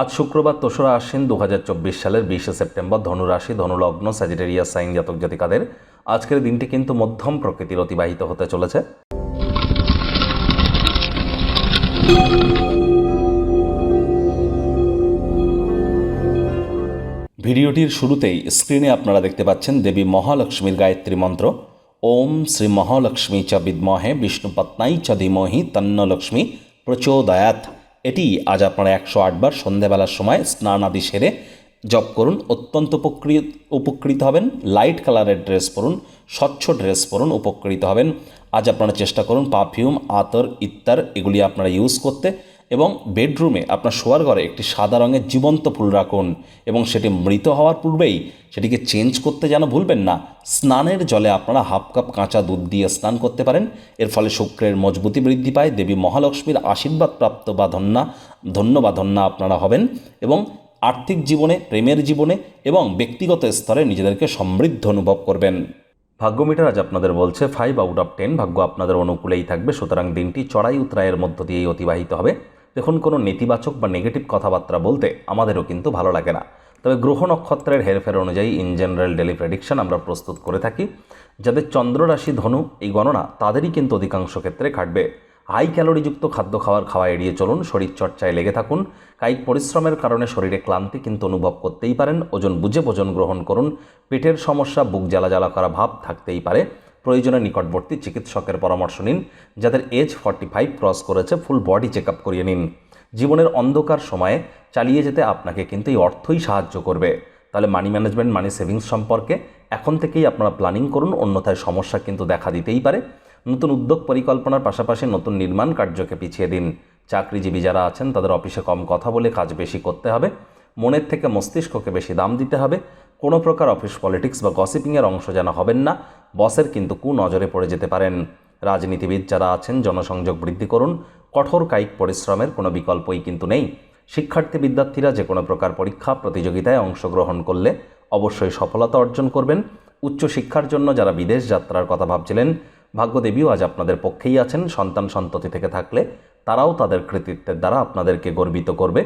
আজ শুক্রবার তোসরা আশ্বিন দু হাজার চব্বিশ সালের বিশে সেপ্টেম্বর ধনুরাশি, ধনুলগ্ন, স্যাজিটেরিয়া, সাইন জাতক জাতিকাদের আজকের দিনটি কিন্তু মধ্যম প্রকৃতির অতিবাহিত হতে চলেছে। ভিডিওটির শুরুতেই স্ক্রিনে আপনারা দেখতে পাচ্ছেন দেবী মহালক্ষ্মীর গায়ত্রী মন্ত্র। ওম শ্রী মহালক্ষ্মী চ বিদ্মহে বিষ্ণুপত্নাই চ ধীমহি তন্নলক্ষ্মী প্রচোদয়াত এটি আজ আপনারা একশো আটবার সন্ধ্যাবেলার সময় স্নান আদি সেরে জপ করুন, অত্যন্ত উপকৃত উপকৃত হবেন লাইট কালারের ড্রেস পরুন, স্বচ্ছ ড্রেস পরুন, উপকৃত হবেন। আজ আপনারা চেষ্টা করুন পারফিউম আতর ইত্যার এগুলি আপনারা ইউজ করতে। এবং বেডরুমে আপনার শোয়ার ঘরে একটি সাদা রঙের জীবন্ত ফুল রাখুন এবং সেটি মৃত হওয়ার পূর্বেই সেটিকে চেঞ্জ করতে যেন ভুলবেন না। স্নানের জলে আপনারা হাফ কাপ কাঁচা দুধ দিয়ে স্নান করতে পারেন। এর ফলে শুক্রের মজবুতি বৃদ্ধি পায়, দেবী মহালক্ষ্মীর আশীর্বাদ প্রাপ্ত বা ধন্যা, ধন্য বা ধন্যা আপনারা হবেন এবং আর্থিক জীবনে, প্রেমের জীবনে এবং ব্যক্তিগত স্তরে নিজেদেরকে সমৃদ্ধ অনুভব করবেন। ভাগ্য মিটার আজ আপনাদের বলছে ফাইভ আউট অফ টেন ভাগ্য আপনাদের অনুকূলেই থাকবে। সুতরাং দিনটি চড়াই উতরায়ের মধ্য দিয়েই অতিবাহিত হবে। দেখুন, কোনো নেতিবাচক বা নেগেটিভ কথাবার্তা বলতে আমাদেরও কিন্তু ভালো লাগে না। তবে গ্রহ নক্ষত্রের হেরফের অনুযায়ী ইন জেনারেল ডেলি প্রেডিকশন আমরা প্রস্তুত করে থাকি। যাদের চন্দ্ররাশি ধনু, এই গণনা তাদেরই কিন্তু অধিকাংশ ক্ষেত্রে খাটবে। হাই ক্যালোরিযুক্ত খাদ্য খাওয়ার খাওয়া এড়িয়ে চলুন শরীর চর্চায় লেগে থাকুন। কায়িক পরিশ্রমের কারণে শরীরে ক্লান্তি কিন্তু অনুভব করতেই পারেন। ওজন বুঝে ভোজন গ্রহণ করুন। পেটের সমস্যা, বুক জ্বালা জ্বালা করা ভাব থাকতেই পারে। প্রয়োজনে নিকটবর্তী চিকিৎসকের পরামর্শ নিন, যাদের এজ ফর্টি ফাইভ ক্রস করেছে, ফুল বডি চেক আপ করিয়ে নিন। জীবনের অন্ধকার সময়ে চালিয়ে যেতে আপনাকে কিন্তু এই অর্থই সাহায্য করবে। তাহলে মানি ম্যানেজমেন্ট মানি সেভিংস সম্পর্কে এখন থেকেই আপনারা প্ল্যানিং করুন, অন্যথায় সমস্যা কিন্তু দেখা দিতেই পারে। নতুন উদ্যোগ পরিকল্পনার পাশাপাশি নতুন নির্মাণ কার্যকে পিছিয়ে দিন। চাকরিজীবী যারা আছেন, তাদের অফিসে কম কথা বলে কাজ বেশি করতে হবে। মনের থেকে মস্তিষ্ককে বেশি দাম দিতে হবে। কোনো প্রকার অফিস পলিটিক্স বা গসিপিংয়ের অংশ যেন হবেন না, বসের কিন্তু কু নজরে পড়ে যেতে পারেন। রাজনীতিবিদ যারা আছেন, জনসংযোগ বৃদ্ধি করুন, কঠোর কায়িক পরিশ্রমের কোনো বিকল্পই কিন্তু নেই। শিক্ষার্থী বিদ্যার্থীরা যে কোনো প্রকার পরীক্ষা, প্রতিযোগিতায় অংশগ্রহণ করলে অবশ্যই সফলতা অর্জন করবেন। উচ্চশিক্ষার জন্য যারা বিদেশ যাত্রার কথা ভাবছিলেন, ভাগ্যদেবীও আজ আপনাদের পক্ষেই আছেন। সন্তান সন্ততি থেকে থাকলে তারাও তাদের কৃতিত্বের দ্বারা আপনাদেরকে গর্বিত করবে।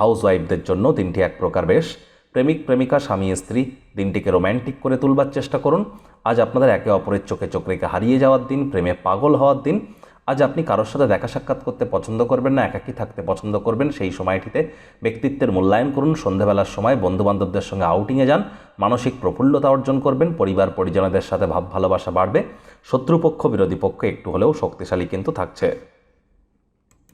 হাউস ওয়াইফদের জন্য দিনটি এক প্রকার বেশ। প্রেমিক, প্রেমিকা, স্বামী, স্ত্রী, দিনটিকে রোম্যান্টিক করে তুলবার চেষ্টা করুন। আজ আপনাদের একে অপরের চোখে চোখ রেখে হারিয়ে যাওয়ার দিন, প্রেমে পাগল হওয়ার দিন। আজ আপনি কারোর সাথে দেখা সাক্ষাৎ করতে পছন্দ করবেন না, একাকী থাকতে পছন্দ করবেন, সেই সময়টিতে ব্যক্তিত্বের মূল্যায়ন করুন। সন্ধ্যাবেলার সময় বন্ধুবান্ধবদের সঙ্গে আউটিংয়ে যান, মানসিক প্রফুল্লতা অর্জন করবেন, পরিবার, পরিজনদের সাথে ভাব ভালোবাসা বাড়বে, শত্রুপক্ষ, বিরোধী পক্ষ একটু হলেও শক্তিশালী কিন্তু থাকছে।